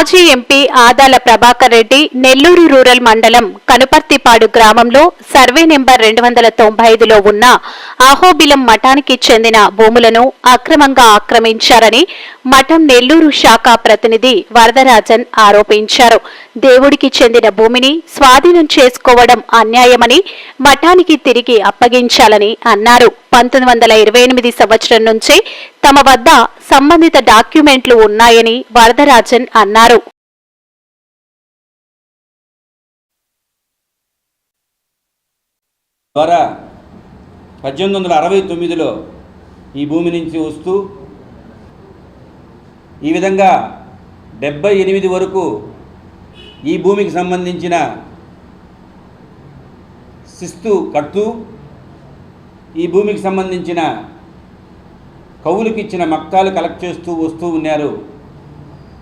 మాజీ MP Adala Prabhakar Reddy Nellore rural మండలం కనుపర్తిపాడు గ్రామంలో సర్వే నెంబర్ రెండు వందల తొంభై ఐదులో ఉన్న అహోబిలం మఠానికి చెందిన భూములను అక్రమంగా ఆక్రమించారని మఠం నెల్లూరు శాఖ ప్రతినిధి వరదరాజన్ ఆరోపించారు. దేవుడికి చెందిన భూమిని స్వాధీనం చేసుకోవడం అన్యాయమని మఠానికి తిరిగి అప్పగించాలని అన్నారు. పంతొమ్మిది వందల ఇరవై ఎనిమిది సంవత్సరం నుంచే తమ వద్ద సంబంధిత డాక్యుమెంట్లు ఉన్నాయని వరదరాజన్ అన్నారు. ద్వారా పద్దెనిమిది వందల అరవై తొమ్మిదిలో ఈ భూమి నుంచి వస్తూ ఈ విధంగా డెబ్బై ఎనిమిది వరకు ఈ భూమికి సంబంధించిన శిస్తు కడుతూ ఈ భూమికి సంబంధించిన కవులకు ఇచ్చిన మక్తాలు కలెక్ట్ చేస్తూ వస్తూ ఉన్నారు.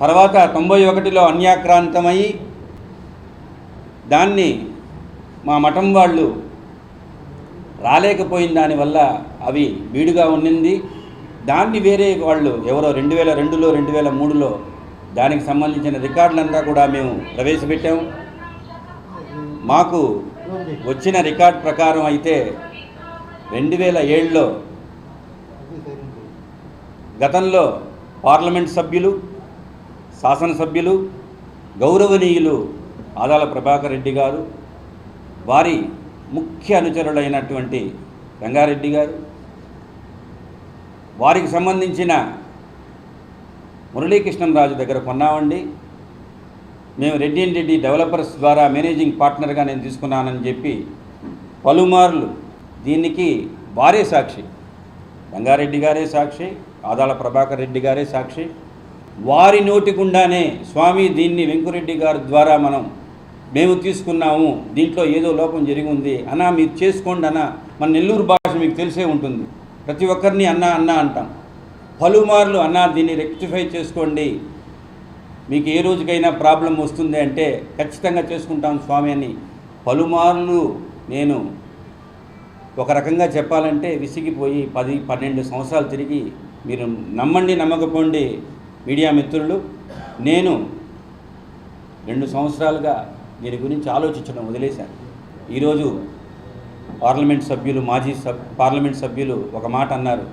తర్వాత తొంభై ఒకటిలో అన్యాక్రాంతమై దాన్ని మా మఠం వాళ్ళు రాలేకపోయిన దానివల్ల అవి బీడుగా ఉన్నింది. దాన్ని వేరే వాళ్ళు ఎవరో రెండు వేల రెండులో రెండు వేల మూడులో దానికి సంబంధించిన రికార్డులంతా కూడా మేము ప్రవేశపెట్టాము మాకు వచ్చిన రికార్డ్ ప్రకారం అయితే రెండు వేల ఏడులో గతంలో పార్లమెంట్ సభ్యులు శాసనసభ్యులు గౌరవనీయులు ఆదాల ప్రభాకర్ రెడ్డి గారు వారి ముఖ్య అనుచరులైనటువంటి రంగారెడ్డి గారు వారికి సంబంధించిన మురళీకృష్ణంరాజు దగ్గర కొన్నామండి. మేము రెడ్డి అండ్ రెడ్డి డెవలపర్స్ ద్వారా మేనేజింగ్ పార్ట్నర్గా నేను తీసుకున్నానని చెప్పి పలుమార్లు దీనికి వారే సాక్షి రంగారెడ్డి గారే సాక్షి ఆదాల ప్రభాకర్ రెడ్డి గారే సాక్షి. వారి నోటి గుండానే స్వామి దీన్ని వెంకురెడ్డి గారి ద్వారా మనం మేము తీసుకున్నాము దీంట్లో ఏదో లోపం జరిగి ఉంది అన్నా మీరు చేసుకోండి అన్న మన నెల్లూరు భాష మీకు తెలిసే ఉంటుంది. ప్రతి ఒక్కరిని అన్నా అన్నా అంటాం. పలుమార్లు అన్నా దీన్ని రెక్టిఫై చేసుకోండి. మీకు ఏ రోజుకైనా ప్రాబ్లం వస్తుంది అంటే ఖచ్చితంగా చేసుకుంటాం స్వామి అని పలుమార్లు నేను ఒక రకంగా చెప్పాలంటే విసిగిపోయి పది పన్నెండు సంవత్సరాలు తిరిగి మీరు నమ్మండి నమ్మకపోండి మీడియా మిత్రులు నేను రెండు సంవత్సరాలుగా దీని గురించి ఆలోచించడం వదిలేశాను. ఈరోజు పార్లమెంట్ సభ్యులు మాజీ సబ్ పార్లమెంట్ సభ్యులు ఒక మాట అన్నారు.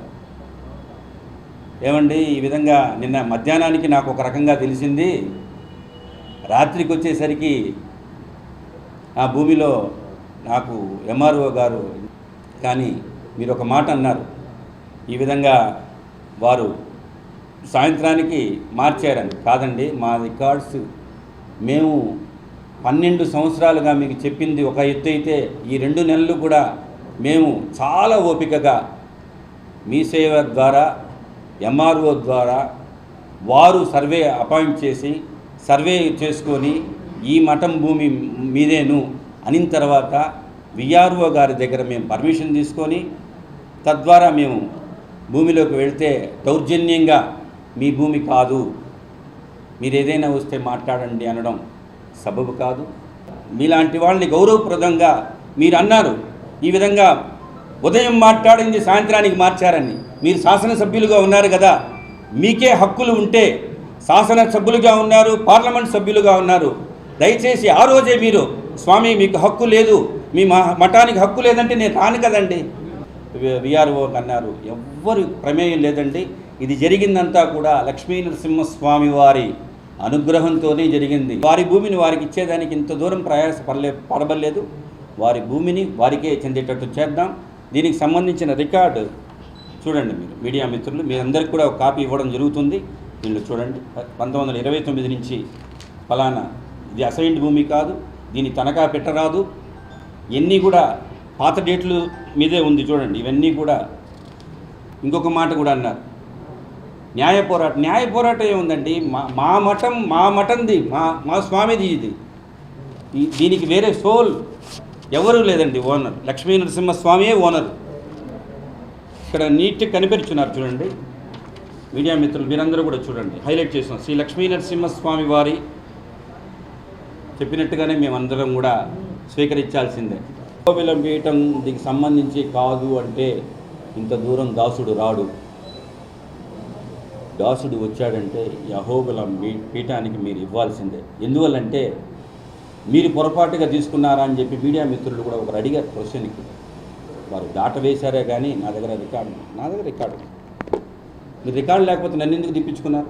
ఏమండి ఈ విధంగా నిన్న మధ్యాహ్నానికి నాకు ఒక రకంగా తెలిసింది. రాత్రికి వచ్చేసరికి ఆ భూమిలో నాకు ఎంఆర్ఓ గారు కానీ మీరు ఒక మాట అన్నారు. ఈ విధంగా వారు సాయంత్రానికి మార్చారని. కాదండి మా రికార్డ్స్ మేము పన్నెండు సంవత్సరాలుగా మీకు చెప్పింది ఒక ఎత్తు అయితే ఈ రెండు నెలలు కూడా మేము చాలా ఓపికగా మీ సేవ ద్వారా ఎంఆర్ఓ ద్వారా వారు సర్వే అపాయింట్ చేసి సర్వే చేసుకొని ఈ మఠం భూమి మీదేను. అనిన తర్వాత విఆర్ఓ గారి దగ్గర మేము పర్మిషన్ తీసుకొని తద్వారా మేము భూమిలోకి వెళ్తే దౌర్జన్యంగా మీ భూమి కాదు మీరు ఏదైనా వస్తే మాట్లాడండి అనడం సబబు కాదు. మీలాంటి వాళ్ళని గౌరవప్రదంగా మీరు అన్నారు. ఈ విధంగా ఉదయం మాట్లాడింది సాయంత్రానికి మార్చారని. మీరు శాసనసభ్యులుగా ఉన్నారు కదా మీకే హక్కులు ఉంటే శాసనసభ్యులుగా ఉన్నారు పార్లమెంట్ సభ్యులుగా ఉన్నారు. దయచేసి ఆ రోజే మీరు స్వామి మీకు హక్కు లేదు. మీ మఠానికి హక్కు లేదంటే నేను రాను కదండి. విఆర్ఓ అన్నారు. ఎవ్వరు ప్రమేయం లేదండి. ఇది జరిగిందంతా కూడా లక్ష్మీ నరసింహస్వామి వారి అనుగ్రహంతోనే జరిగింది. వారి భూమిని వారికి ఇచ్చేదానికి ఇంత దూరం ప్రయాస పడలే పడబలేదు వారి భూమిని వారికే చెందేటట్టు చేద్దాం. దీనికి సంబంధించిన రికార్డు చూడండి మీరు. మీడియా మిత్రులు మీ అందరికి కూడా ఒక కాపీ ఇవ్వడం జరుగుతుంది. దీనిలో చూడండి. పంతొమ్మిది వందల ఇరవై తొమ్మిది నుంచి ఫలానా. ఇది అసైన్డ్ భూమి కాదు. దీన్ని తనఖా పెట్టరాదు. ఇవన్నీ కూడా పాత డేట్లు మీదే ఉంది చూడండి ఇవన్నీ కూడా ఇంకొక మాట కూడా అన్నారు. న్యాయ పోరాటం న్యాయ పోరాటం ఏముందండి? మా మా మఠం మా మఠంది మా మా స్వామిది ఇది. దీనికి వేరే సోల్ ఎవరూ లేదండి ఓనర్. లక్ష్మీ నరసింహస్వామియే ఓనర్. ఇక్కడ నీట్ కనిపెరుచున్నారు చూడండి. మీడియా మిత్రులు మీరందరూ కూడా చూడండి. హైలైట్ చేస్తున్నాం. శ్రీ లక్ష్మీ నరసింహస్వామి వారి చెప్పినట్టుగానే మేమందరం కూడా స్వీకరించాల్సిందే. కోవిలం పీఠం దీనికి సంబంధించి కాదు అంటే ఇంత దూరం దాసుడు రాడు. దాసుడు వచ్చాడంటే యహోబలం పీఠానికి మీరు ఇవ్వాల్సిందే. ఎందువల్లంటే మీరు పొరపాటుగా తీసుకున్నారా అని చెప్పి మీడియా మిత్రులు కూడా ఒకరు అడిగారు క్వశ్చన్కి. వారు దాట వేశారే కానీ నా దగ్గర రికార్డు నా దగ్గర రికార్డు. మీరు రికార్డు లేకపోతే నన్ను ఎందుకు తిప్పించుకున్నారు?